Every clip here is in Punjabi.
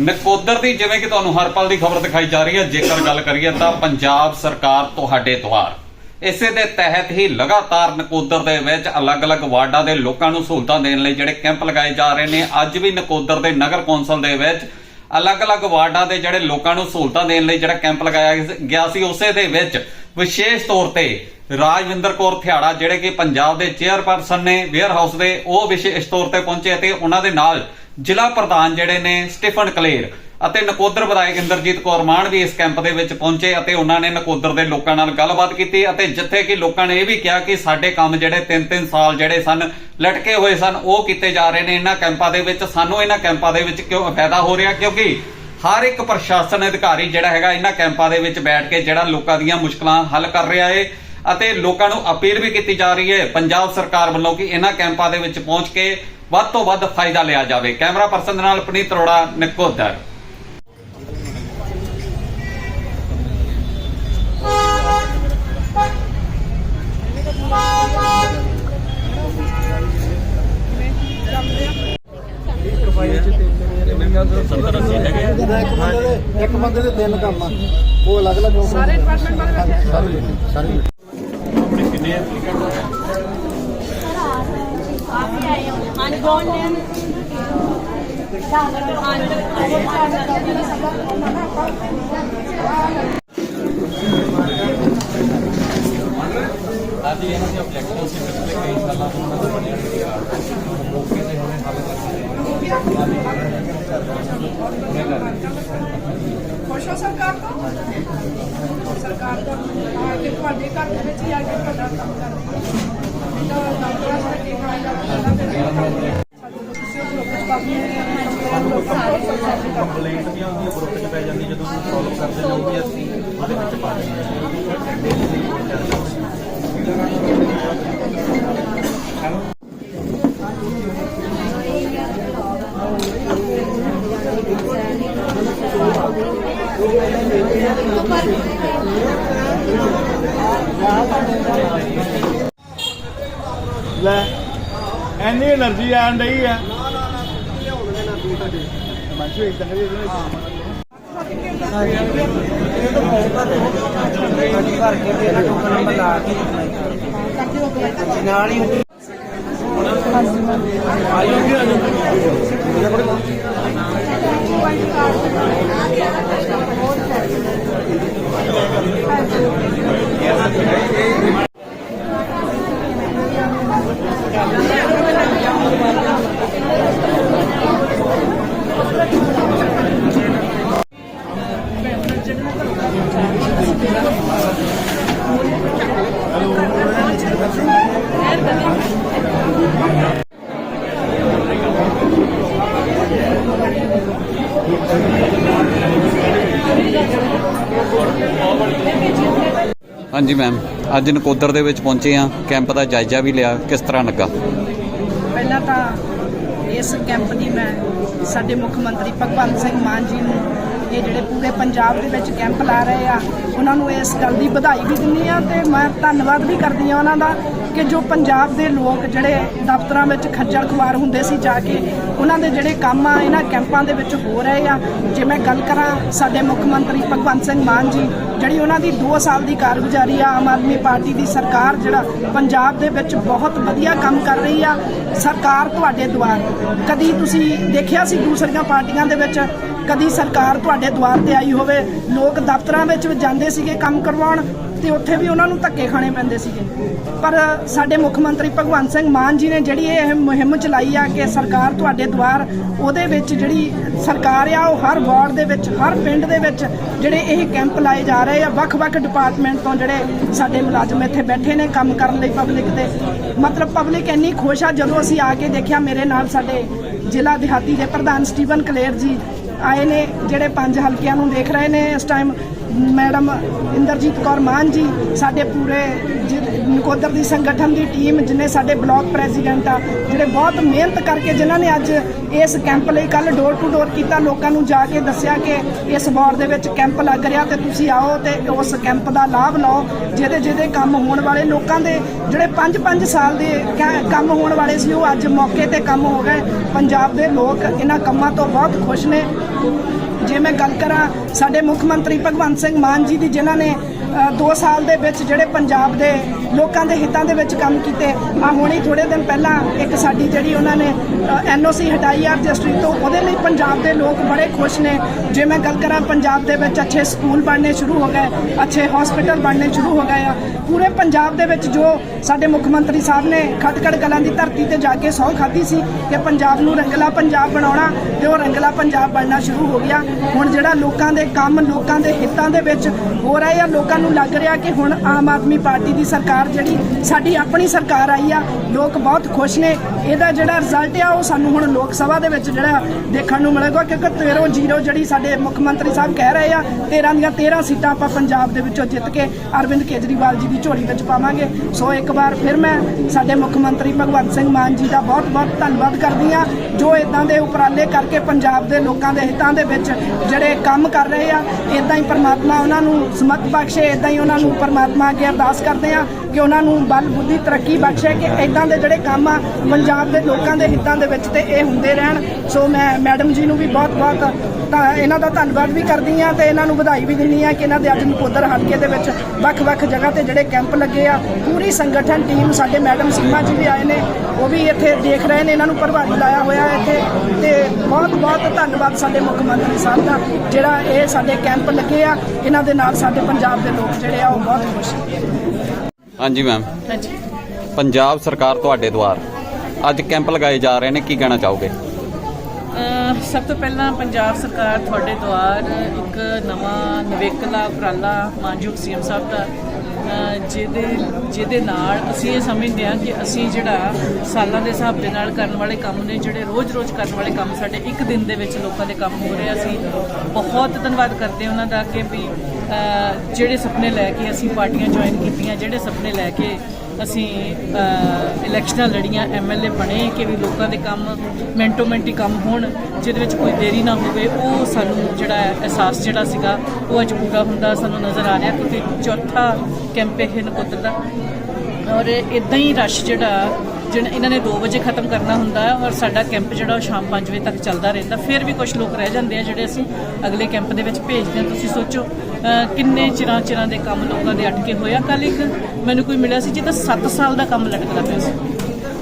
ਨਕੋਦਰ ਦੀ ਜਿਵੇਂ ਕਿ ਤੁਹਾਨੂੰ ਹਰ ਪਲ ਦੀ ਖਬਰ ਦਿਖਾਈ ਜਾ ਰਹੀ ਹੈ, ਜੇਕਰ ਗੱਲ ਕਰੀਏ ਤਾਂ ਪੰਜਾਬ ਸਰਕਾਰ ਤੁਹਾਡੇ ਦੁਆਰ ਇਸੇ ਦੇ ਤਹਿਤ ਹੀ ਲਗਾਤਾਰ ਨਕੋਦਰ ਦੇ ਵਿੱਚ ਅਲੱਗ-ਅਲੱਗ ਵਾਰਡਾਂ ਦੇ ਲੋਕਾਂ ਨੂੰ ਸਹੂਲਤਾਂ ਦੇਣ ਲਈ ਜਿਹੜੇ ਕੈਂਪ ਲਗਾਏ ਜਾ ਰਹੇ ਨੇ, ਅੱਜ ਵੀ ਨਕੋਦਰ ਦੇ ਨਗਰ ਕੌਂਸਲ ਦੇ ਵਿੱਚ ਅਲੱਗ-ਅਲੱਗ ਵਾਰਡਾਂ ਦੇ ਜਿਹੜੇ ਲੋਕਾਂ ਨੂੰ ਸਹੂਲਤਾਂ ਦੇਣ ਲਈ ਜਿਹੜਾ ਕੈਂਪ ਲਗਾਇਆ ਗਿਆ ਸੀ ਉਸੇ ਦੇ ਵਿੱਚ ਵਿਸ਼ੇਸ਼ ਤੌਰ ਤੇ ਰਾਜਵਿੰਦਰ ਕੌਰ ਥਿਆੜਾ, ਜਿਹੜੇ ਕਿ ਪੰਜਾਬ ਦੇ ਚੇਅਰਪਰਸਨ ਨੇ ਵੇਅਰ ਹਾਊਸ ਦੇ, ਉਹ ਵਿਸ਼ੇਸ਼ ਤੌਰ ਤੇ ਪਹੁੰਚੇ ਤੇ ਉਹਨਾਂ ਦੇ ਨਾਲ ਜ਼ਿਲ੍ਹਾ ਪ੍ਰਧਾਨ ਜਿਹੜੇ ਨੇ, ਸਟੀਫਨ ਕਲੇਰ ਅਤੇ ਨਕੋਦਰ ਵਿਧਾਇਕ ਇੰਦਰਜੀਤ ਕੌਰ ਮਾਨ ਵੀ ਇਸ ਕੈਂਪ ਦੇ ਵਿੱਚ ਪਹੁੰਚੇ ਅਤੇ ਉਹਨਾਂ ਨੇ ਨਕੋਦਰ ਦੇ ਲੋਕਾਂ ਨਾਲ ਗੱਲਬਾਤ ਕੀਤੀ ਅਤੇ ਜਿੱਥੇ ਕਿ ਲੋਕਾਂ ਨੇ ਇਹ ਵੀ ਕਿਹਾ ਕਿ ਸਾਡੇ ਕੰਮ ਜਿਹੜੇ 3-3 ਸਾਲ ਜਿਹੜੇ ਸਨ, ਲਟਕੇ ਹੋਏ ਸਨ, ਉਹ ਕੀਤੇ ਜਾ ਰਹੇ ਨੇ ਇਹਨਾਂ ਕੈਂਪਾਂ ਦੇ ਵਿੱਚ। ਸਾਨੂੰ ਇਹਨਾਂ ਕੈਂਪਾਂ ਦੇ ਵਿੱਚ ਕਿਉਂ ਫਾਇਦਾ ਹੋ ਰਿਹਾ? ਕਿਉਂਕਿ ਹਰ ਇੱਕ ਪ੍ਰਸ਼ਾਸਨ ਅਧਿਕਾਰੀ ਜਿਹੜਾ ਹੈਗਾ, ਇਹਨਾਂ ਕੈਂਪਾਂ ਦੇ ਵਿੱਚ ਬੈਠ ਕੇ ਜਿਹੜਾ ਲੋਕਾਂ ਦੀਆਂ ਮੁਸ਼ਕਲਾਂ ਹੱਲ ਕਰ ਰਿਹਾ ਏ। ਅਤੇ ਲੋਕਾਂ ਨੂੰ ਅਪੀਲ ਵੀ ਕੀਤੀ ਜਾ ਰਹੀ ਹੈ ਪੰਜਾਬ ਸਰਕਾਰ ਵੱਲੋਂ ਕਿ ਇਹਨਾਂ ਕੈਂਪਾਂ ਦੇ ਵਿੱਚ ਪਹੁੰਚ ਕੇ ਵੱਧ ਤੋਂ ਵੱਧ ਫਾਇਦਾ ਲਿਆ ਜਾਵੇ। ਕੈਮਰਾ ਪਰਸਨ ਦੇ ਨਾਲ ਪਨੀਤ ਅਰੋੜਾ ਨਕੋਦਰ। ਇੱਕ ਬੰਦੇ ਦੇ ਤਿੰਨ ਕੰਮ ਆ। ਉਹ ਅਲੱਗ ਅਲੱਗ ਸਾਰੇ ਡਿਪਾਰਟਮੈਂਟ ਵਾਲੇ ਸਾਰੇ। ਸਾਰੇ। ਆਦੀ ਇਹਨਾਂ ਦੇ ਆਬਜੈਕਟਿਵ ਸੀ, ਪਿਛਲੇ ਕਈ ਸਾਲਾਂ ਤੋਂ ਉਹਨਾਂ ਦਾ ਬਣਿਆ ਸੀਗਾ ਮੌਕੇ ਤੇ ਹੁਣੇ ਹੱਲ ਖੁਸ਼ ਹੋ ਸਰਕਾਰ ਤੋਂ? ਸਰਕਾਰ ਦਾ ਆ ਕੇ ਤੁਹਾਡੇ ਘਰ ਦੇ ਵਿੱਚ ਆ ਕੇ ਤੁਹਾਡਾ ਕੰਮ ਕਰਦੇ ਇਹਦਾ ਡਾਕਟਰਾਂ ਦਾ ਕੀ ਖਾਏਗਾ ਤੁਸੀਂ ਉਹ ਕੰਪਲੇਂਟ ਵੀ ਆਉਂਦੀ ਹੈ ਗਰੁੱਪ 'ਚ ਪੈ ਜਾਂਦੀ ਜਦੋਂ ਤੁਸੀਂ ਸੋਲਵ ਕਰਦੇ ਹੋ ਉਹ ਉਹਦੇ ਵਿੱਚ ਪਾ ਦਿੰਦੇ ਲੈ ਐਨੀ એનર્ਜੀ ਆਣ ਰਹੀ ਆ। ਨਾ ਨਾ ਨਾ ਲਿਆਉਣ ਦੇ ਨਾ ਤੂੰ ਸਾਡੇ ਮਾਸ਼ੂ ਇੱਕ ਤਾਂ ਬਹੁਤ ਘਰ ਨਾਲ ਹੀ ਹਾਂਜੀ ਮੈਮ ਅੱਜ ਨਕੋਦਰ ਦੇ ਵਿੱਚ ਪਹੁੰਚੇ ਆ ਕੈਂਪ ਦਾ ਜਾਇਜ਼ਾ ਵੀ ਲਿਆ, ਕਿਸ ਤਰ੍ਹਾਂ ਲੱਗਾ? ਪਹਿਲਾਂ ਤਾਂ ਇਸ ਕੈਂਪ ਦੀ ਮੈਂ ਸਾਡੇ ਮੁੱਖ ਮੰਤਰੀ ਭਗਵੰਤ ਸਿੰਘ ਮਾਨ ਜੀ ਨੂੰ, ਇਹ ਜਿਹੜੇ ਪੂਰੇ ਪੰਜਾਬ ਦੇ ਵਿੱਚ ਕੈਂਪ ਲਾ ਰਹੇ ਆ, ਉਹਨਾਂ ਨੂੰ ਇਸ ਗੱਲ ਦੀ ਵਧਾਈ ਵੀ ਦਿੰਦੀ ਆ ਤੇ ਮੈਂ ਧੰਨਵਾਦ ਵੀ ਕਰਦੀ ਆ ਉਹਨਾਂ ਦਾ ਕਿ ਜੋ ਪੰਜਾਬ ਦੇ ਲੋਕ ਜਿਹੜੇ ਦਫ਼ਤਰਾਂ ਵਿੱਚ ਖੱਜਲ ਖੁਆਰ ਹੁੰਦੇ ਸੀ ਜਾ ਕੇ, ਉਹਨਾਂ ਦੇ ਜਿਹੜੇ ਕੰਮ ਆ, ਇਹਨਾਂ ਕੈਂਪਾਂ ਦੇ ਵਿੱਚ ਹੋ ਰਹੇ ਆ। ਜੇ ਮੈਂ ਗੱਲ ਕਰਾਂ ਸਾਡੇ ਮੁੱਖ ਮੰਤਰੀ ਭਗਵੰਤ ਸਿੰਘ ਮਾਨ ਜੀ, ਜਿਹੜੀ ਉਹਨਾਂ ਦੀ 2 ਸਾਲ ਦੀ ਕਾਰਗੁਜ਼ਾਰੀ ਆ, ਆਮ ਆਦਮੀ ਪਾਰਟੀ ਦੀ ਸਰਕਾਰ ਜਿਹੜਾ ਪੰਜਾਬ ਦੇ ਵਿੱਚ ਬਹੁਤ ਵਧੀਆ ਕੰਮ ਕਰ ਰਹੀ ਆ। ਸਰਕਾਰ ਤੁਹਾਡੇ ਦੁਆਰ ਕਦੀ ਤੁਸੀਂ ਦੇਖਿਆ ਸੀ ਦੂਸਰੀਆਂ ਪਾਰਟੀਆਂ ਦੇ ਵਿੱਚ? ਕਦੀ ਸਰਕਾਰ ਤੁਹਾਡੇ ਦੁਆਰ ਤੇ ਆਈ ਹੋਵੇ? ਲੋਕ ਦਫ਼ਤਰਾਂ ਵਿੱਚ ਜਾਂਦੇ ਸੀਗੇ ਕੰਮ ਕਰਵਾਉਣ? ਤੇ ਉੱਥੇ ਵੀ ਉਹਨਾਂ ਨੂੰ ਧੱਕੇ ਖਾਣੇ ਪੈਂਦੇ ਸੀਗੇ। ਪਰ ਸਾਡੇ ਮੁੱਖ ਮੰਤਰੀ ਭਗਵੰਤ ਸਿੰਘ ਮਾਨ ਜੀ ਨੇ ਜਿਹੜੀ ਇਹ ਮੁਹਿੰਮ ਚਲਾਈ ਆ ਕਿ ਸਰਕਾਰ ਤੁਹਾਡੇ ਦੁਆਰ ਉਹਦੇ ਵਿੱਚ ਜਿਹੜੀ ਸਰਕਾਰ ਆ, ਉਹ ਹਰ ਵਾਰਡ ਦੇ ਵਿੱਚ, ਹਰ ਪਿੰਡ ਦੇ ਵਿੱਚ ਜਿਹੜੇ ਇਹ ਕੈਂਪ ਲਾਏ ਜਾ ਰਹੇ ਆ, ਵੱਖ-ਵੱਖ ਡਿਪਾਰਟਮੈਂਟ ਤੋਂ ਜਿਹੜੇ ਸਾਡੇ ਮੁਲਾਜ਼ਮ ਇੱਥੇ ਬੈਠੇ ਨੇ ਕੰਮ ਕਰਨ ਲਈ ਪਬਲਿਕ ਦੇ। ਮਤਲਬ ਪਬਲਿਕ ਇੰਨੀ ਖੁਸ਼ ਆ, ਜਦੋਂ ਅਸੀਂ ਆ ਕੇ ਦੇਖਿਆ, ਮੇਰੇ ਨਾਲ ਸਾਡੇ ਜ਼ਿਲ੍ਹਾ ਦਿਹਾਤੀ ਦੇ ਪ੍ਰਧਾਨ ਸਟੀਵਨ ਕਲੇਰ ਜੀ ਆਏ ਨੇ, ਜਿਹੜੇ ਪੰਜ ਹਲਕਿਆਂ ਨੂੰ ਦੇਖ ਰਹੇ ਨੇ ਇਸ ਟਾਈਮ ਮੈਡਮ ਇੰਦਰਜੀਤ ਕੌਰ ਮਾਨ ਜੀ, ਸਾਡੇ ਪੂਰੇ ਜਿ- ਨਕੋਦਰ ਦੀ ਸੰਗਠਨ ਦੀ ਟੀਮ, ਜਿਨੇ ਸਾਡੇ ਬਲਾਕ ਪ੍ਰੈਜ਼ੀਡੈਂਟ ਆ, ਜਿਹੜੇ ਬਹੁਤ ਮਿਹਨਤ ਕਰਕੇ ਜਿਨ੍ਹਾਂ ਨੇ ਅੱਜ ਇਸ ਕੈਂਪ ਲਈ ਕੱਲ ਡੋਰ ਟੂ ਡੋਰ ਕੀਤਾ, ਲੋਕਾਂ ਨੂੰ ਜਾ ਕੇ ਦੱਸਿਆ ਕਿ ਇਸ ਵਾਰਡ ਦੇ ਵਿੱਚ ਕੈਂਪ ਲੱਗ ਰਿਹਾ ਤੇ ਤੁਸੀਂ ਆਓ ਤੇ ਉਸ ਕੈਂਪ ਦਾ ਲਾਭ ਲਓ। ਜਿਹਦੇ ਜਿਹਦੇ ਕੰਮ ਹੋਣ ਵਾਲੇ ਲੋਕਾਂ ਦੇ, ਜਿਹੜੇ 5-5 ਸਾਲ ਦੇ ਕ- ਕੰਮ ਹੋਣ ਵਾਲੇ ਸੀ, ਉਹ ਅੱਜ ਮੌਕੇ ਤੇ ਕੰਮ ਹੋ ਗਏ। ਪੰਜਾਬ ਦੇ ਲੋਕ ਇਹਨਾਂ ਕੰਮਾਂ ਤੋਂ ਬਹੁਤ ਖੁਸ਼ ਨੇ। ਜੇ ਮੈਂ ਗੱਲ ਕਰਾਂ ਸਾਡੇ ਮੁੱਖ ਮੰਤਰੀ ਭਗਵੰਤ ਸਿੰਘ ਮਾਨ ਜੀ ਦੀ, ਜਿਨ੍ਹਾਂ ਨੇ 2 ਸਾਲ ਦੇ ਵਿੱਚ ਜਿਹੜੇ ਪੰਜਾਬ ਦੇ ਲੋਕਾਂ ਦੇ ਹਿੱਤਾਂ ਦੇ ਵਿੱਚ ਕੰਮ ਕੀਤੇ। ਆ ਹੁਣੀ ਥੋੜੇ ਦਿਨ ਪਹਿਲਾਂ ਇੱਕ ਸਾਡੀ ਜਿਹੜੀ ਉਹਨਾਂ ਨੇ ਐਨਓਸੀ ਹਟਾਈ ਆ ਰਜਿਸਟਰੀ ਤੋਂ, ਉਹਦੇ ਲਈ ਪੰਜਾਬ ਦੇ ਲੋਕ ਬੜੇ ਖੁਸ਼ ਨੇ। ਜੇ ਮੈਂ ਗੱਲ ਕਰਾਂ ਪੰਜਾਬ ਦੇ ਵਿੱਚ, ਅੱਛੇ ਸਕੂਲ ਬਣਨੇ ਸ਼ੁਰੂ ਹੋ ਗਏ, ਅੱਛੇ ਹਸਪੀਟਲ ਬਣਨੇ ਸ਼ੁਰੂ ਹੋ ਗਏ ਆ। ਪੂਰੇ ਪੰਜਾਬ ਦੇ ਵਿੱਚ ਜੋ ਸਾਡੇ ਮੁੱਖ ਮੰਤਰੀ ਸਾਹਿਬ ਨੇ ਖਟਕੜ ਕਲਾਂ ਦੀ ਧਰਤੀ ਤੇ ਜਾ ਕੇ ਸਹੁੰ ਖਾਧੀ ਸੀ ਕਿ ਪੰਜਾਬ ਨੂੰ ਰੰਗਲਾ ਪੰਜਾਬ ਬਣਾਉਣਾ ਤੇ ਉਹ ਰੰਗਲਾ ਪੰਜਾਬ ਬਣਨਾ ਸ਼ੁਰੂ ਹੋ ਗਿਆ। ਹੁਣ ਜਿਹੜਾ ਲੋਕਾਂ ਦੇ ਕੰਮ, ਲੋਕਾਂ ਦੇ ਹਿੱਤਾਂ ਦੇ ਵਿੱਚ ਹੋ ਰਹੇ ਆ, ਲੋਕਾਂ ਨੂੰ ਲੱਗ ਰਿਹਾ ਕਿ ਹੁਣ ਆਮ ਆਦਮੀ ਪਾਰਟੀ ਦੀ ਸਰਕਾਰ ਜਿਹੜੀ ਸਾਡੀ ਆਪਣੀ ਸਰਕਾਰ ਆਈ ਆ, ਲੋਕ ਬਹੁਤ ਖੁਸ਼ ਨੇ। ਇਹਦਾ ਜਿਹੜਾ ਰਿਜ਼ਲਟ ਆ, ਉਹ ਸਾਨੂੰ ਹੁਣ ਲੋਕ ਸਭਾ ਦੇ ਵਿੱਚ ਜਿਹੜਾ ਦੇਖਣ ਨੂੰ ਮਿਲੇਗਾ, ਕਿਉਂਕਿ 13 ਜ਼ੀਰੋ ਜਿਹੜੀ ਸਾਡੇ ਮੁੱਖ ਮੰਤਰੀ ਸਾਹਿਬ ਕਹਿ ਰਹੇ ਆ 13 ਦੀਆਂ 13 ਸੀਟਾਂ ਆਪਾਂ ਪੰਜਾਬ ਦੇ ਵਿੱਚੋਂ ਜਿੱਤ ਕੇ ਅਰਵਿੰਦ ਕੇਜਰੀਵਾਲ ਜੀ ਦੀ ਝੋਲੀ ਵਿੱਚ ਪਾਵਾਂਗੇ। ਸੋ ਇੱਕ ਵਾਰ ਫਿਰ ਮੈਂ ਸਾਡੇ ਮੁੱਖ ਮੰਤਰੀ ਭਗਵੰਤ ਸਿੰਘ ਮਾਨ ਜੀ ਦਾ ਬਹੁਤ ਬਹੁਤ ਧੰਨਵਾਦ ਕਰਦੀ ਆ, ਜੋ ਇਦਾਂ ਦੇ ਉਪਰਾਲੇ ਕਰਕੇ ਪੰਜਾਬ ਦੇ ਲੋਕਾਂ ਦੇ ਹਿੱਤਾਂ ਦੇ ਵਿੱਚ ਜਿਹੜੇ ਕੰਮ ਕਰ ਰਹੇ ਆ ਇਦਾਂ ਹੀ ਪਰਮਾਤਮਾ ਉਹਨਾਂ ਨੂੰ ਸਮਤ ਬਖਸ਼ੇ ਇਦਾਂ ਹੀ ਉਹਨਾਂ ਨੂੰ ਪਰਮਾਤਮਾ ਅੱਗੇ ਅਰਦਾਸ ਕਰਦੇ ਆ। ਕਿ ਉਹਨਾਂ ਨੂੰ ਬਲ, ਬੁੱਧੀ, ਤਰੱਕੀ ਬਖਸ਼ੇ ਕਿ ਇਦਾਂ ਦੇ ਜਿਹੜੇ ਕੰਮ ਆ, ਪੰਜਾਬ ਦੇ ਲੋਕਾਂ ਦੇ ਹਿੱਤਾਂ ਦੇ ਵਿੱਚ ਤੇ ਇਹ ਹੁੰਦੇ ਰਹਿਣ। ਸੋ ਮੈਂ ਮੈਡਮ ਜੀ ਨੂੰ ਵੀ ਬਹੁਤ ਬਹੁਤ ਤਾਂ ਇਹਨਾਂ ਦਾ ਧੰਨਵਾਦ ਵੀ ਕਰਦੀ ਆ ਤੇ ਇਹਨਾਂ ਨੂੰ ਵਧਾਈ ਵੀ ਦਿੰਦੀ ਆ ਕਿ ਇਹਨਾਂ ਦੇ ਅੱਜ ਨਕੋਦਰ ਹਲਕੇ ਦੇ ਵਿੱਚ ਵੱਖ-ਵੱਖ ਜਗ੍ਹਾ ਤੇ ਜਿਹੜੇ ਕੈਂਪ ਲੱਗੇ ਆ, ਪੂਰੀ ਸੰਗਠਨ, ਟੀਮ ਸਾਡੇ ਮੈਡਮ ਸੀਮਾ ਜੀ ਵੀ ਆਏ ਨੇ, ਉਹ ਵੀ ਇੱਥੇ ਦੇਖ ਰਹੇ ਨੇ, ਇਹਨਾਂ ਨੂੰ ਪ੍ਰਭਾਵ ਲਾਇਆ ਹੋਇਆ ਇੱਥੇ ਤੇ ਬਹੁਤ-ਬਹੁਤ ਧੰਨਵਾਦ ਸਾਡੇ ਮੁੱਖ ਮੰਤਰੀ ਸਾਹਿਬ ਦਾ, ਜਿਹੜਾ ਇਹ ਸਾਡੇ ਕੈਂਪ ਲੱਗੇ ਆ, ਇਹਨਾਂ ਦੇ ਨਾਲ ਸਾਡੇ ਪੰਜਾਬ ਦੇ ਲੋਕ ਜਿਹੜੇ ਆ ਉਹ ਬਹੁਤ ਖੁਸ਼ ਨੇ। ਹਾਂਜੀ ਮੈਮ ਹਾਂਜੀ। ਪੰਜਾਬ ਸਰਕਾਰ ਤੁਹਾਡੇ ਦੁਆਰ। ਅੱਜ ਕੈਂਪ ਲਗਾਏ ਜਾ ਰਹੇ ਨੇ ਕੀ ਕਹਿਣਾ ਚਾਹੋਗੇ? ਅਹ ਸਭ ਤੋਂ ਪਹਿਲਾਂ ਪੰਜਾਬ ਸਰਕਾਰ ਤੁਹਾਡੇ ਦੁਆਰ ਇੱਕ ਨਵਾਂ ਨਵੇਕਲਾ ਉਪਰਾਲਾ ਮਾਨਯੋਗ ਸੀਐਮ ਸਾਹਿਬ ਦਾ ਅਹ ਜਿਹਦੇ ਜਿਹਦੇ ਨਾਲ ਅਸੀਂ ਇਹ ਸਮਝਦੇ ਹਾਂ ਕਿ ਅਸੀਂ ਜਿਹੜਾ ਸਾਲਾਂ ਦੇ ਹਿਸਾਬ ਦੇ ਨਾਲ ਕਰਨ ਵਾਲੇ ਕੰਮ ਨੇ ਜਿਹੜੇ ਰੋਜ਼-ਰੋਜ਼ ਕਰਨ ਵਾਲੇ ਕੰਮ ਸਾਡੇ ਇੱਕ ਦਿਨ ਦੇ ਵਿੱਚ ਲੋਕਾਂ ਦੇ ਕੰਮ ਹੋ ਰਹੇ ਆ ਅਸੀਂ ਬਹੁਤ ਧੰਨਵਾਦ ਕਰਦੇ ਹਾਂ ਉਹਨਾਂ ਦਾ ਕਿ ਵੀ ਜਿਹੜੇ ਸੁਪਨੇ ਲੈ ਕੇ ਅਸੀਂ ਪਾਰਟੀਆਂ ਜੁਆਇਨ ਕੀਤੀਆਂ, ਜਿਹੜੇ ਸੁਪਨੇ ਲੈ ਕੇ ਅਸੀਂ ਇਲੈਕਸ਼ਨਾਂ ਲੜੀਆਂ ਐਮਐਲਏ ਬਣੇ, ਕਿ ਵੀ ਲੋਕਾਂ ਦੇ ਕੰਮ ਮਿੰਟੋ ਮਿੰਟੀ ਕੰਮ ਹੋਣ, ਜਿਹਦੇ ਵਿੱਚ ਕੋਈ ਦੇਰੀ ਨਾ ਹੋਵੇ, ਉਹ ਸਾਨੂੰ ਜਿਹੜਾ ਅਹਿਸਾਸ ਜਿਹੜਾ ਸੀਗਾ, ਉਹ ਅੱਜ ਪੂਰਾ ਹੁੰਦਾ, ਸਾਨੂੰ ਨਜ਼ਰ ਆ ਰਿਹਾ। ਕਿਉਂਕਿ ਚੌਥਾ ਕੈਂਪ ਇਹ ਨਕੋਦਰ ਦਾ। ਔਰ ਇਦਾਂ ਹੀ ਰਸ਼ ਜਿਹੜਾ ਜਿਹੜਾ ਇਹਨਾਂ ਨੇ 2 ਵਜੇ ਖਤਮ ਕਰਨਾ ਹੁੰਦਾ ਹੈ ਔਰ ਸਾਡਾ ਕੈਂਪ ਜਿਹੜਾ ਉਹ ਸ਼ਾਮ 5 ਵਜੇ ਤੱਕ ਚੱਲਦਾ ਰਹਿੰਦਾ। ਫਿਰ ਵੀ ਕੁਝ ਲੋਕ ਰਹਿ ਜਾਂਦੇ ਆ, ਜਿਹੜੇ ਅਸੀਂ ਅਗਲੇ ਕੈਂਪ ਦੇ ਵਿੱਚ ਭੇਜਦੇ ਹਾਂ। ਤੁਸੀਂ ਸੋਚੋ ਕਿੰਨੇ ਚਿਰਾਂ ਚਿਰਾਂ ਦੇ ਕੰਮ ਲੋਕਾਂ ਦੇ ਅਟਕੇ ਹੋਇਆ? ਕੱਲ ਇੱਕ ਮੈਨੂੰ ਕੋਈ ਮਿਲਿਆ ਸੀ ਜਿਹਦਾ 7 ਸਾਲ ਦਾ ਕੰਮ ਲਟਕਦਾ ਪਿਆ ਸੀ।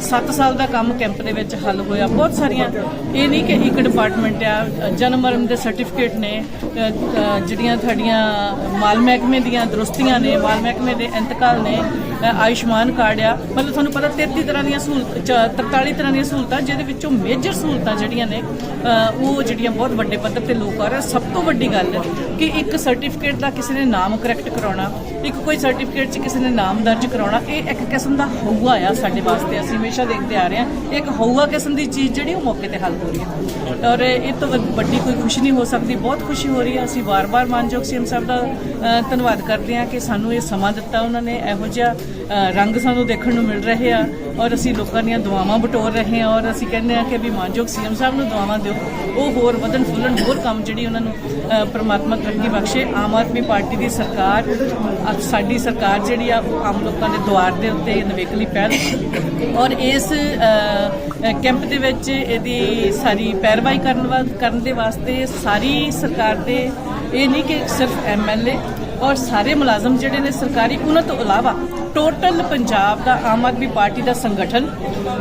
7 ਸਾਲ ਦਾ ਕੰਮ ਕੈਂਪ ਦੇ ਵਿੱਚ ਹੱਲ ਹੋਇਆ। ਬਹੁਤ ਸਾਰੀਆਂ, ਇਹ ਨਹੀਂ ਕਿ ਇੱਕ ਡਿਪਾਰਟਮੈਂਟ ਆ, ਜਨਮ ਮਰਨ ਦੇ ਸਰਟੀਫਿਕੇਟ ਨੇ ਜਿਹੜੀਆਂ ਤੁਹਾਡੀਆਂ ਮਾਲ ਮਹਿਕਮੇ ਦੀਆਂ ਦਰੁਸਤੀਆਂ ਨੇ, ਮਾਲ ਮਹਿਕਮੇ ਦੇ ਇੰਤਕਾਲ ਨੇ ਆਯੁਸ਼ਮਾਨ ਕਾਰਡ ਆ। ਮਤਲਬ ਤੁਹਾਨੂੰ ਪਤਾ 33 ਤਰ੍ਹਾਂ ਦੀਆਂ ਸਹੂਲਤਾਂ ਚ- 43 ਤਰ੍ਹਾਂ ਦੀਆਂ ਸਹੂਲਤਾਂ, ਜਿਹਦੇ ਵਿੱਚੋਂ ਮੇਜਰ ਸਹੂਲਤਾਂ ਜਿਹੜੀਆਂ ਨੇ ਉਹ ਜਿਹੜੀਆਂ ਬਹੁਤ ਵੱਡੇ ਪੱਧਰ ਤੇ ਲੋਕ ਆ ਰਹੇ ਸਭ ਤੋਂ ਵੱਡੀ ਗੱਲ ਕਿ ਇੱਕ ਸਰਟੀਫਿਕੇਟ ਦਾ ਕਿਸੇ ਨੇ ਨਾਮ ਕਰੈਕਟ ਕਰਾਉਣਾ, ਇੱਕ ਕੋਈ ਸਰਟੀਫਿਕੇਟ 'ਚ ਕਿਸੇ ਨੇ ਨਾਮ ਦਰਜ ਕਰਾਉਣਾ, ਇਹ ਇੱਕ ਕਿਸਮ ਦਾ ਹਊਆ ਆ ਸਾਡੇ ਵਾਸਤੇ। ਅਸੀਂ ਹਮੇਸ਼ਾ ਦੇਖਦੇ ਆ ਰਹੇ ਹਾਂ ਇੱਕ ਹਊਆ ਕਿਸਮ ਦੀ ਚੀਜ਼ ਜਿਹੜੀ ਉਹ ਮੌਕੇ ਤੇ ਹੱਲ ਹੋ ਰਹੀ ਹੈ। ਔਰ ਇਹ ਤੋਂ ਵੱਧ- ਵੱਡੀ ਕੋਈ ਖੁਸ਼ੀ ਨਹੀਂ ਹੋ ਸਕਦੀ। ਬਹੁਤ ਖੁਸ਼ੀ ਹੋ ਰਹੀ ਹੈ। ਅਸੀਂ ਵਾਰ-ਵਾਰ ਮਾਨਯੋਗ ਸੀਐਮ ਸਾਹਿਬ ਦਾ ਧੰਨਵਾਦ ਕਰਦੇ ਹਾਂ ਕਿ ਸਾਨੂੰ ਇਹ ਸਮਾਂ ਦਿੱਤਾ ਉਹਨਾਂ ਨੇ। ਇਹੋ ਜਿਹਾ ਰੰਗ ਸਾਨੂੰ ਦੇਖਣ ਨੂੰ ਮਿਲ ਰਹੇ ਆ। ਔਰ ਅਸੀਂ ਲੋਕਾਂ ਦੀਆਂ ਦੁਆਵਾਂ ਬਟੋਰ ਰਹੇ ਹਾਂ। ਔਰ ਅਸੀਂ ਕਹਿੰਦੇ ਹਾਂ ਕਿ ਵੀ ਮਾਨਯੋਗ ਸੀਐਮ ਸਾਹਿਬ ਨੂੰ ਦੁਆਵਾਂ ਦਿਓ। ਉਹ ਹੋਰ ਵਧਣ ਫੁੱਲਣ ਹੋਰ ਕੰਮ ਜਿਹੜੀ ਉਹਨਾਂ ਨੂੰ ਪਰਮਾਤਮਾ ਪ੍ਰਮਾਤਮਾ ਤਰੱਕੀ ਬਖਸ਼ੇ। ਆਮ ਆਦਮੀ ਪਾਰਟੀ ਦੀ ਸਰਕਾਰ ਸਾਡੀ ਸਰਕਾਰ ਜਿਹੜੀ ਆ, ਉਹ ਆਮ ਲੋਕਾਂ ਦੇ ਦੁਆਰ ਦੇ ਉੱਤੇ ਨਵੇਕਲੀ ਪਹਿਲ। ਔਰ ਇਸ ਕੈਂਪ ਦੇ ਵਿੱਚ ਇਹਦੀ ਸਾਰੀ ਪੈਰਵਾਈ ਕਰਨ ਵਾ ਕਰਨ ਦੇ ਵਾਸਤੇ ਸਾਰੀ ਸਰਕਾਰ ਦੇ ਇਹ ਨਹੀਂ ਕਿ ਸਿਰਫ ਐਮਐਲਏ ਔਰ ਸਾਰੇ ਮੁਲਾਜ਼ਮ ਜਿਹੜੇ ਨੇ ਸਰਕਾਰੀ ਉਹਨਾਂ ਤੋਂ ਇਲਾਵਾ ਟੋਟਲ ਪੰਜਾਬ ਦਾ ਆਮ ਆਦਮੀ ਪਾਰਟੀ ਦਾ ਸੰਗਠਨ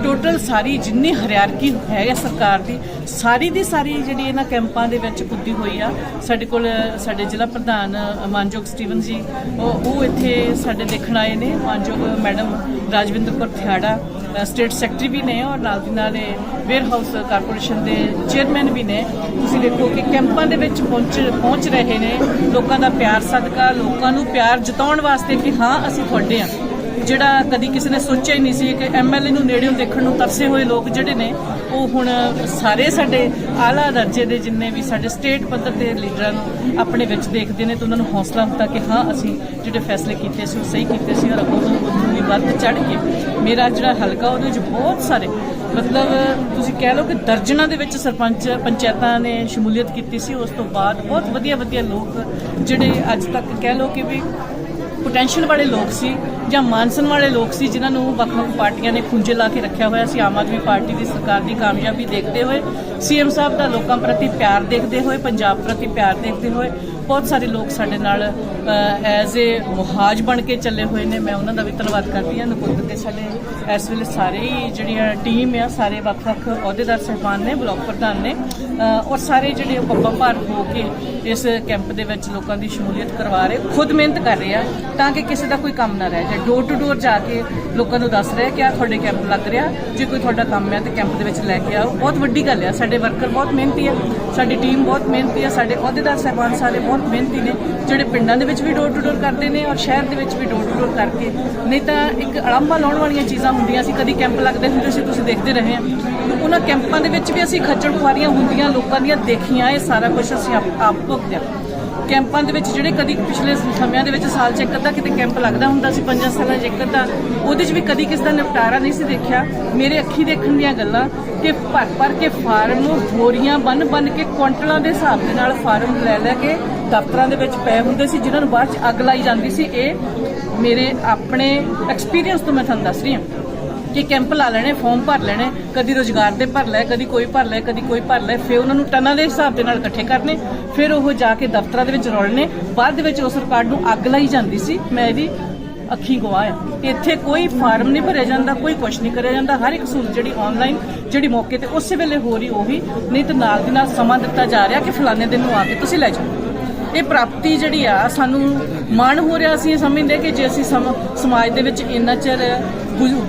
ਟੋਟਲ ਸਾਰੀ ਜਿੰਨੀ ਹਰਿਆਰਕੀ ਹੈ ਸਰਕਾਰ ਦੀ ਸਾਰੀ ਦੀ ਸਾਰੀ ਜਿਹੜੀ ਇਹਨਾਂ ਕੈਂਪਾਂ ਦੇ ਵਿੱਚ ਕੁੱਦੀ ਹੋਈ ਆ। ਸਾਡੇ ਕੋਲ ਸਾਡੇ ਜ਼ਿਲ੍ਹਾ ਪ੍ਰਧਾਨ ਅ, ਮਾਨਯੋਗ ਸਟੀਵਨ ਜੀ ਉਹ ਉਹ ਇੱਥੇ ਸਾਡੇ ਦੇਖਣ ਆਏ ਨੇ। ਮਾਨਯੋਗ madam Rajwinder Kaur Thiara state secretary ਵੀ ਨੇ ਔਰ ਨਾਲ ਦੀ ਨਾਲ ਇਹ ਵੇਅਰ ਹਾਊਸ ਕਾਰਪੋਰੇਸ਼ਨ ਦੇ ਚੇਅਰਮੈਨ ਵੀ ਨੇ। ਤੁਸੀਂ ਦੇਖੋ ਕਿ ਕੈਂਪਾਂ ਦੇ ਵਿੱਚ ਪਹੁੰਚ ਪਹੁੰਚ ਰਹੇ ਨੇ। ਲੋਕਾਂ ਦਾ ਪਿਆਰ ਸਦਕਾ, ਲੋਕਾਂ ਨੂੰ ਪਿਆਰ ਜਤਾਉਣ ਵਾਸਤੇ ਕਿ ਹਾਂ, ਅਸੀਂ ਤੁਹਾਡੇ ਆ ਜਿਹੜਾ ਕਦੀ ਕਿਸੇ ਨੇ ਸੋਚਿਆ ਹੀ ਨਹੀਂ ਸੀ ਕਿ ਐਮਐਲਏ ਨੂੰ ਨੇੜਿਓਂ ਦੇਖਣ ਨੂੰ ਤਰਸੇ ਹੋਏ ਲੋਕ ਜਿਹੜੇ ਨੇ, ਉਹ ਹੁਣ ਸਾਰੇ ਸਾਡੇ ਆਲਾ ਦਰਜੇ ਦੇ ਜਿੰਨੇ ਵੀ ਸਾਡੇ ਸਟੇਟ ਪੱਧਰ ਦੇ ਲੀਡਰਾਂ ਨੂੰ ਆਪਣੇ ਵਿੱਚ ਦੇਖਦੇ ਨੇ ਤੇ ਉਹਨਾਂ ਨੂੰ ਹੌਸਲਾ ਹੁੰਦਾ ਕਿ ਹਾਂ, ਅਸੀਂ ਜਿਹੜੇ ਫੈਸਲੇ ਕੀਤੇ ਸੀ, ਉਹ ਸਹੀ ਕੀਤੇ ਸੀ ਔਰ ਅੱਗੋਂ ਤੋਂ ਵੱਧ ਚੜ ਕੇ। ਮੇਰਾ ਜਿਹੜਾ ਹਲਕਾ, ਉਹਦੇ ਵਿੱਚ ਬਹੁਤ ਸਾਰੇ, ਮਤਲਬ ਤੁਸੀਂ ਕਹਿ ਲਓ ਕਿ ਦਰਜਨਾਂ ਦੇ ਵਿੱਚ ਸਰਪੰਚ, ਪੰਚਾਇਤਾਂ ਨੇ ਸ਼ਮੂਲੀਅਤ ਕੀਤੀ ਸੀ। ਉਸ ਤੋਂ ਬਾਅਦ ਬਹੁਤ ਵਧੀਆ ਵਧੀਆ ਲੋਕ ਜਿਹੜੇ ਅੱਜ ਤੱਕ ਕਹਿ ਲਓ ਕਿ ਵੀ ਪੋਟੈਂਸ਼ੀਅਲ ਵਾਲੇ ਲੋਕ ਸੀ ਜਾਂ ਮਾਨਸਨ ਵਾਲੇ ਲੋਕ ਸੀ, ਜਿਨ੍ਹਾਂ ਨੂੰ ਵੱਖ-ਵੱਖ ਪਾਰਟੀਆਂ ਨੇ ਖੁੰਝੇ ਲਾ ਕੇ ਰੱਖਿਆ ਹੋਇਆ ਸੀ। ਆਮ ਆਦਮੀ ਪਾਰਟੀ ਦੀ ਸਰਕਾਰ ਦੀ ਕਾਮਯਾਬੀ ਦੇਖਦੇ ਹੋਏ, ਸੀਐਮ ਸਾਹਿਬ ਦਾ ਲੋਕਾਂ ਪ੍ਰਤੀ ਪਿਆਰ ਦੇਖਦੇ ਹੋਏ, ਪੰਜਾਬ ਪ੍ਰਤੀ ਪਿਆਰ ਦੇਖਦੇ ਹੋਏ ਬਹੁਤ ਸਾਰੇ ਲੋਕ ਸਾਡੇ ਨਾਲ ਐਜ਼ ਏ ਮੁਹਾਜ ਬਣ ਕੇ ਚੱਲੇ ਹੋਏ ਨੇ। ਮੈਂ ਉਹਨਾਂ ਦਾ ਵੀ ਧੰਨਵਾਦ ਕਰਦੀ ਹਾਂ। ਨਕੁੰਦਰ ਦੇ ਸਾਡੇ ਇਸ ਵੇਲੇ ਸਾਰੇ ਹੀ ਜਿਹੜੀਆਂ ਟੀਮ ਆ, ਸਾਰੇ ਵੱਖ-ਵੱਖ ਅਹੁਦੇਦਾਰ, ਸਹਿਬਾਨ ਨੇ, ਬਲਾਕ ਪ੍ਰਧਾਨ ਨੇ ਔਰ ਸਾਰੇ ਜਿਹੜੇ ਉਹ ਪੱਪਾ ਭਾਰ ਹੋ ਕੇ ਇਸ ਕੈਂਪ ਦੇ ਵਿੱਚ ਲੋਕਾਂ ਦੀ ਸ਼ਮੂਲੀਅਤ ਕਰਵਾ ਰਹੇ, ਖੁਦ ਮਿਹਨਤ ਕਰ ਰਹੇ ਆ, ਤਾਂ ਕਿ ਕਿਸੇ ਦਾ ਕੋਈ ਕੰਮ ਨਾ ਰਹਿ ਜਾਏ। ਡੋਰ ਟੂ ਡੋਰ ਜਾ ਕੇ ਲੋਕਾਂ ਨੂੰ ਦੱਸ ਰਹੇ ਕਿ ਆ ਤੁਹਾਡੇ ਕੈਂਪ ਲੱਗ ਰਿਹਾ, ਜੇ ਕੋਈ ਤੁਹਾਡਾ ਕੰਮ ਹੈ ਤੇ ਕੈਂਪ ਦੇ ਵਿੱਚ ਲੈ ਕੇ ਆਓ। ਬਹੁਤ ਵੱਡੀ ਗੱਲ ਹੈ ਸਾਡੇ ਵਰਕਰ ਬਹੁਤ ਮਿਹਨਤੀ ਆ, ਸਾਡੀ ਟੀਮ ਬਹੁਤ ਮਿਹਨਤੀ ਆ, ਸਾਡੇ ਅਹੁਦੇਦਾਰ ਸਹਿਬਾਨ ਸਾਰੇ ਬਹੁਤ ਮਿਹਨਤੀ ਨੇ, ਜਿਹੜੇ ਪਿੰਡਾਂ ਦੇ ਵਿੱਚ ਵੀ ਡੋਰ ਟੂ ਡੋਰ ਕਰਦੇ ਨੇ ਔਰ ਸ਼ਹਿਰ ਦੇ ਵਿੱਚ ਵੀ ਡੋਰ ਟੂ ਡੋਰ ਕਰਕੇ। ਨਹੀਂ ਤਾਂ ਇੱਕ ਅੜੰਬਾ ਲਾਉਣ ਵਾਲੀਆਂ ਚੀਜ਼ਾਂ ਹੁੰਦੀਆਂ ਸੀ, ਕਦੀ ਕੈਂਪ ਲੱਗਦੇ ਹੁੰਦੇ ਸੀ, ਤੁਸੀਂ ਦੇਖਦੇ ਰਹੇ ਆ। ਉਹਨਾਂ ਕੈਂਪਾਂ ਦੇ ਵਿੱਚ ਵੀ ਅਸੀਂ ਖੱਜਲ ਖੁਆਰੀਆਂ ਹੁੰਦੀਆਂ, ਲੋਕਾਂ ਦੀਆਂ ਦੇਖੀਆਂ, ਇਹ ਸਾਰਾ ਕੁਝ ਅਸੀਂ ਆਪ ਆਪ ਭੁਗਤਿਆ। ਕੈਂਪਾਂ ਦੇ ਵਿੱਚ ਜਿਹੜੇ ਕਦੀ ਪਿਛਲੇ ਸਮਿਆਂ ਦੇ ਵਿੱਚ ਸਾਲ ਚ ਇੱਕ ਕਿਤੇ ਕੈਂਪ ਲੱਗਦਾ ਹੁੰਦਾ ਸੀ, ਪੰਜਾਂ ਸਾਲਾਂ 'ਚ ਇੱਕ ਅੱਧਾ, ਉਹਦੇ 'ਚ ਵੀ ਕਦੀ ਕਿਸ ਦਾ ਨਿਪਟਾਰਾ ਨਹੀਂ ਸੀ ਦੇਖਿਆ। ਮੇਰੇ ਅੱਖੀ ਦੇਖਣ ਦੀਆਂ ਗੱਲਾਂ ਕਿ ਭਰ ਭਰ ਕੇ ਫਾਰਮ ਨੂੰ ਬੋਰੀਆਂ ਬੰਨ ਬੰਨ ਕੇ ਕੁਆਂਟਲਾਂ ਦੇ ਹਿਸਾਬ ਦੇ ਨਾਲ ਫਾਰਮ ਲੈ ਲੈ ਕੇ ਦਫ਼ਤਰਾਂ ਦੇ ਵਿੱਚ ਪਏ ਹੁੰਦੇ ਸੀ, ਜਿਨ੍ਹਾਂ ਨੂੰ ਬਾਅਦ ਚ ਅੱਗ ਲਾਈ ਜਾਂਦੀ ਸੀ। ਇਹ ਮੇਰੇ ਆਪਣੇ ਐਕਸਪੀਰੀਅੰਸ ਤੋਂ ਮੈਂ ਤੁਹਾਨੂੰ ਦੱਸ ਰਹੀ ਹਾਂ। ਕਿ ਕੈਂਪ ਲਾ ਲੈਣੇ ਫਾਰਮ ਭਰ ਲੈਣੇ, ਕਦੀ ਰੋਜ਼ਗਾਰ ਦੇ ਭਰ ਲੈ, ਕਦੀ ਕੋਈ ਭਰ ਲੈ, ਕਦੀ ਕੋਈ ਭਰ ਲੈ, ਫਿਰ ਉਹਨਾਂ ਨੂੰ ਟਨਾਂ ਦੇ ਹਿਸਾਬ ਦੇ ਨਾਲ ਇਕੱਠੇ ਕਰਨੇ, ਫਿਰ ਉਹ ਜਾ ਕੇ ਦਫ਼ਤਰਾਂ ਦੇ ਵਿੱਚ ਰੋਲਣੇ, ਬਾਅਦ ਵਿੱਚ ਉਸ ਰਿਕਾਰਡ ਨੂੰ ਅੱਗ ਲਾਈ ਜਾਂਦੀ ਸੀ, ਮੈਂ ਇਹਦੀ ਅੱਖੀ ਗਵਾਹ ਆ ਇੱਥੇ ਕੋਈ ਫਾਰਮ ਨਹੀਂ ਭਰਿਆ ਜਾਂਦਾ, ਕੋਈ ਕੁਝ ਨਹੀਂ ਕਰਿਆ ਜਾਂਦਾ, ਹਰ ਇੱਕ ਸਹੂਲਤ ਜਿਹੜੀ ਆਨਲਾਈਨ ਜਿਹੜੀ ਮੌਕੇ ਤੇ, ਉਸੇ ਵੇਲੇ ਹੋ ਰਹੀ ਉਹੀ, ਨਹੀਂ ਤੇ ਨਾਲ ਦੀ ਨਾਲ ਸਮਾਂ ਦਿੱਤਾ ਜਾ ਰਿਹਾ ਕਿ ਫਲਾਣੇ ਦਿਨ ਨੂੰ ਆ ਕੇ ਤੁਸੀਂ ਲੈ ਜਾਓ। ਇਹ ਪ੍ਰਾਪਤੀ ਜਿਹੜੀ ਆ, ਸਾਨੂੰ ਮਾਣ ਹੋ ਰਿਹਾ ਅਸੀਂ ਇਹ ਸਮਝਦੇ ਕਿ ਜੇ ਅਸੀਂ ਸਮ- ਸਮਾਜ ਦੇ ਵਿੱਚ ਇੰਨਾ ਚਿਰ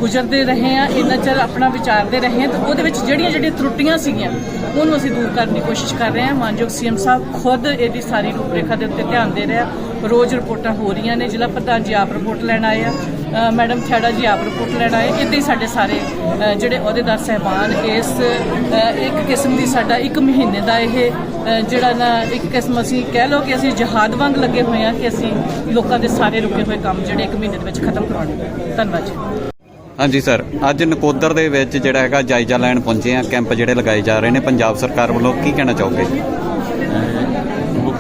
ਗੁਜ਼ਰਦੇ ਰਹੇ ਆ ਇੰਨਾ ਚਿਰ ਆਪਣਾ ਵਿਚਾਰਦੇ ਰਹੇ ਆ ਤਾਂ ਉਹਦੇ ਵਿੱਚ ਜਿਹੜੀਆਂ ਜਿਹੜੀਆਂ ਤਰੁੱਟੀਆਂ ਸੀਗੀਆਂ, ਉਹਨੂੰ ਅਸੀਂ ਦੂਰ ਕਰਨ ਦੀ ਕੋਸ਼ਿਸ਼ ਕਰ ਰਹੇ ਹਾਂ। ਮਾਨਯੋਗ ਸੀਐਮ ਸਾਹਿਬ ਖੁਦ ਇਹਦੀ ਸਾਰੀ ਰੂਪਰੇਖਾ ਦੇ ਉੱਤੇ ਧਿਆਨ ਦੇ ਰਹੇ ਆ। ਰੋਜ਼ ਰਿਪੋਰਟਾਂ ਹੋ ਰਹੀਆਂ ਨੇ। ਜ਼ਿਲ੍ਹਾ ਪ੍ਰਧਾਨ ਜੀ ਆਪ ਰਿਪੋਰਟ ਲੈਣ ਆਏ ਆ। ਮੈਡਮ ਥੈੜਾ ਜੀ ਆਪ ਰਿਪੋਰਟ ਲੈਣ ਆਏ। ਇੱਦਾਂ ਹੀ ਸਾਡੇ ਸਾਰੇ ਜਿਹੜੇ ਅਹੁਦੇਦਾਰ ਸਹਿਬਾਨ ਇਸ ਇੱਕ ਕਿਸਮ ਦੀ ਸਾਡਾ ਇੱਕ ਮਹੀਨੇ ਦਾ ਇਹ ਜਿਹੜਾ ਨਾ ਇੱਕ ਕਿਸਮ ਅਸੀਂ ਕਹਿ ਲਓ ਕਿ ਅਸੀਂ ਜਹਾਦ ਵਾਂਗ ਲੱਗੇ ਹੋਏ ਆ ਕਿ ਅਸੀਂ ਲੋਕਾਂ ਦੇ ਸਾਰੇ ਰੁਕੇ ਹੋਏ ਕੰਮ ਜਿਹੜੇ ਇੱਕ ਮਹੀਨੇ ਦੇ ਵਿੱਚ ਖਤਮ ਕਰਵਾਉਣੇ ਧੰਨਵਾਦ ਜੀ। ਹਾਂਜੀ, ਸਰ। ਅੱਜ ਨਕੋਦਰ ਦੇ ਵਿੱਚ ਜਿਹੜਾ ਹੈਗਾ ਜਾਇਜ਼ਾ ਲੈਣ ਪਹੁੰਚੇ ਆ। ਕੈਂਪ ਜਿਹੜੇ ਲਗਾਏ ਜਾ ਰਹੇ ਨੇ। ਪੰਜਾਬ ਸਰਕਾਰ ਵੱਲੋਂ ਕੀ ਕਹਿਣਾ ਚਾਹੋਗੇ?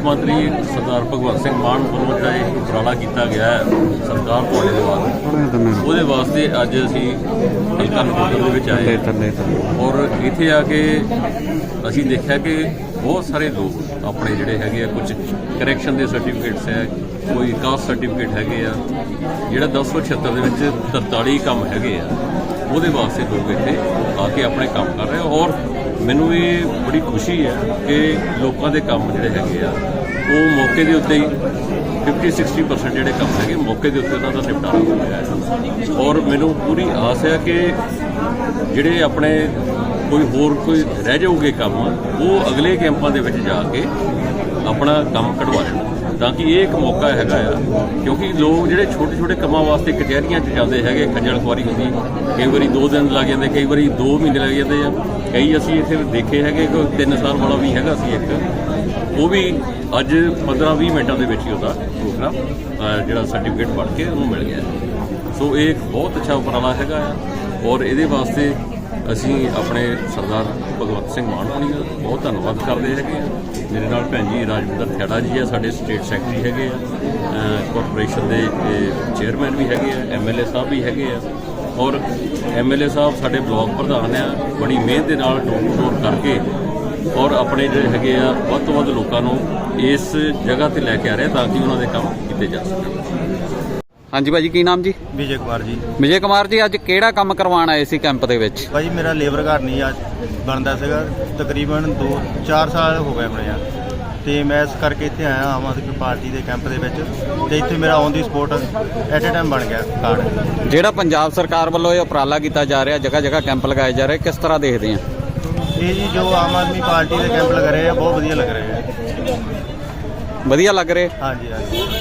ਮੰਤਰੀ ਸਰਦਾਰ ਭਗਵੰਤ ਸਿੰਘ ਮਾਨ ਵੱਲੋਂ ਜਿਹੜਾ ਇਹ ਉਪਰਾਲਾ ਕੀਤਾ ਗਿਆ ਹੈ ਸਰਕਾਰ ਤੁਹਾਡੇ ਦੁਆਰਾ ਉਹਦੇ ਵਾਸਤੇ ਅੱਜ ਅਸੀਂ ਹਲਕਾ ਨਕੋਦਰ ਦੇ ਵਿੱਚ ਆਏ। ਔਰ ਇੱਥੇ ਆ ਕੇ ਅਸੀਂ ਦੇਖਿਆ ਕਿ ਬਹੁਤ ਸਾਰੇ ਲੋਕ ਆਪਣੇ ਜਿਹੜੇ ਹੈਗੇ ਆ ਕੁਝ ਕਰੈਕਸ਼ਨ ਦੇ ਸਰਟੀਫਿਕੇਟਸ ਹੈ ਕੋਈ ਕਾਸਟ ਸਰਟੀਫਿਕੇਟ ਹੈਗੇ ਆ ਜਿਹੜਾ 1076 ਦੇ ਵਿੱਚ 43 ਕੰਮ ਹੈਗੇ ਆ ਉਹਦੇ ਵਾਸਤੇ ਲੋਕ ਇੱਥੇ ਆ ਕੇ ਆਪਣੇ ਕੰਮ ਕਰ ਰਹੇ ਔਰ ਮੈਨੂੰ ਇਹ ਬੜੀ ਖੁਸ਼ੀ ਹੈ ਕਿ ਲੋਕਾਂ ਦੇ ਕੰਮ ਜਿਹੜੇ ਹੈਗੇ ਆ, ਉਹ ਮੌਕੇ ਦੇ ਉੱਤੇ ਹੀ 50 60% ਜਿਹੜੇ ਕੰਮ ਹੈਗੇ, ਮੌਕੇ ਦੇ ਉੱਤੇ ਉਹਨਾਂ ਦਾ ਨਿਪਟਾਰਾ ਹੋ ਰਿਹਾ ਹੈ। ਔਰ ਮੈਨੂੰ ਪੂਰੀ ਆਸ ਹੈ ਕਿ ਜਿਹੜੇ ਆਪਣੇ ਕੋਈ ਹੋਰ ਕੋਈ ਰਹਿ ਜਾਊਗੇ ਕੰਮ, ਉਹ ਅਗਲੇ ਕੈਂਪਾਂ ਦੇ ਵਿੱਚ ਜਾ ਕੇ ਆਪਣਾ ਕੰਮ ਕਢਵਾ ਲੈਣ। ਤਾਂ ਕਿ ਇਹ ਇੱਕ ਮੌਕਾ ਹੈਗਾ ਆ। ਕਿਉਂਕਿ ਲੋਕ ਜਿਹੜੇ ਛੋਟੇ ਛੋਟੇ ਕੰਮਾਂ ਵਾਸਤੇ ਕਚਹਿਰੀਆਂ 'ਚ ਜਾਂਦੇ ਹੈਗੇ, ਖੱਜਲ ਖੁਆਰੀ ਹੁੰਦੀ, ਕਈ ਵਾਰੀ 2 ਦਿਨ ਲੱਗ ਜਾਂਦੇ, ਕਈ ਵਾਰੀ 2 ਮਹੀਨੇ ਲੱਗ ਜਾਂਦੇ ਆ। ਕਈ ਅਸੀਂ ਇੱਥੇ ਦੇਖੇ ਹੈਗੇ ਕਿ 3 ਸਾਲ ਵਾਲਾ ਵੀ ਹੈਗਾ ਸੀ ਇੱਕ। ਉਹ ਵੀ ਅੱਜ 15-20 ਮਿੰਟਾਂ ਦੇ ਵਿੱਚ ਹੀ ਉਹਦਾ ਪ੍ਰੋਗਰਾਮ ਜਿਹੜਾ ਸਰਟੀਫਿਕੇਟ ਬਣ ਕੇ ਉਹਨੂੰ ਮਿਲ ਗਿਆ। ਸੋ ਇਹ ਇੱਕ ਬਹੁਤ ਅੱਛਾ ਉਪਰਾਲਾ ਹੈਗਾ ਆ। ਔਰ ਇਹਦੇ ਵਾਸਤੇ ਅਸੀਂ ਆਪਣੇ ਸਰਦਾਰ ਭਗਵੰਤ ਸਿੰਘ ਮਾਨ ਹੋਣੀ ਦਾ ਬਹੁਤ ਧੰਨਵਾਦ ਕਰਦੇ ਹੈਗੇ ਆ ਮੇਰੇ ਨਾਲ ਭੈਣ ਜੀ ਰਾਜਵਿੰਦਰ ਖੇੜਾ ਜੀ ਆ, ਸਾਡੇ ਸਟੇਟ ਸੈਕਟਰੀ ਹੈਗੇ ਆ ਕਾਰਪੋਰੇਸ਼ਨ ਦੇ ਚੇਅਰਮੈਨ ਵੀ ਹੈਗੇ ਆ ਐਮਐਲਏ ਸਾਹਿਬ ਵੀ ਹੈਗੇ ਆ। ਔਰ ਐਮਐਲਏ ਸਾਹਿਬ ਸਾਡੇ ਬਲਾਕ ਪ੍ਰਧਾਨ ਆ, ਬੜੀ ਮਿਹਨਤ ਦੇ ਨਾਲ ਡੋਰ ਟੂ ਡੋਰ ਕਰਕੇ ਔਰ ਆਪਣੇ ਜਿਹੜੇ ਹੈਗੇ ਆ, ਵੱਧ ਤੋਂ ਵੱਧ ਲੋਕਾਂ ਨੂੰ ਇਸ ਜਗ੍ਹਾ ਤੇ ਲੈ ਕੇ ਆ ਰਹੇ ਤਾਂ ਕਿ ਉਹਨਾਂ ਦੇ ਕੰਮ ਕੀਤੇ ਜਾ ਸਕਣ। ਹਾਂਜੀ ਭਾਜੀ ਕੀ ਨਾਮ ਜੀ? ਵਿਜੇ ਕੁਮਾਰ ਜੀ। ਵਿਜੇ ਕੁਮਾਰ ਜੀ ਅੱਜ ਕਿਹੜਾ ਕੰਮ ਕਰਵਾਉਣ ਆਏ ਸੀ ਕੈਂਪ ਦੇ ਵਿੱਚ? ਭਾਜੀ ਮੇਰਾ ਲੇਬਰ ਘਰ ਨਹੀਂ ਅੱਜ ਬਣਦਾ ਸੀਗਾ। ਤਕਰੀਬਨ 2 4 ਸਾਲ ਹੋ ਗਏ ਆਪਣੇ ਯਾਰ ਤੇ ਮੈਂ ਇਸ ਕਰਕੇ ਇੱਥੇ ਆਇਆ ਆਮ ਆਦਮੀ ਪਾਰਟੀ ਦੇ ਕੈਂਪ ਦੇ ਵਿੱਚ। ਤੇ ਇੱਥੇ ਮੇਰਾ ਔਨ ਦੀ ਸਪੋਰਟ ਐਟ ਅ ਟਾਈਮ ਬਣ ਗਿਆ ਕਾਰਡ। ਜਿਹੜਾ ਪੰਜਾਬ ਸਰਕਾਰ ਵੱਲੋਂ ਇਹ ਉਪਰਾਲਾ ਕੀਤਾ ਜਾ ਰਿਹਾ ਜਗ੍ਹਾ ਜਗ੍ਹਾ ਕੈਂਪ ਲਗਾਏ ਜਾ ਰਹੇ ਕਿਸ ਤਰ੍ਹਾਂ ਦੇਖਦੇ ਆ? ਇਹ ਜੀ ਜੋ ਆਮ ਆਦਮੀ ਪਾਰਟੀ ਦੇ ਕੈਂਪ ਲੱਗ ਰਹੇ ਆ ਬਹੁਤ ਵਧੀਆ ਲੱਗ ਰਹੇ ਆ। ਵਧੀਆ ਲੱਗ ਰਿਹਾ? ਹਾਂਜੀ ਹਾਂਜੀ।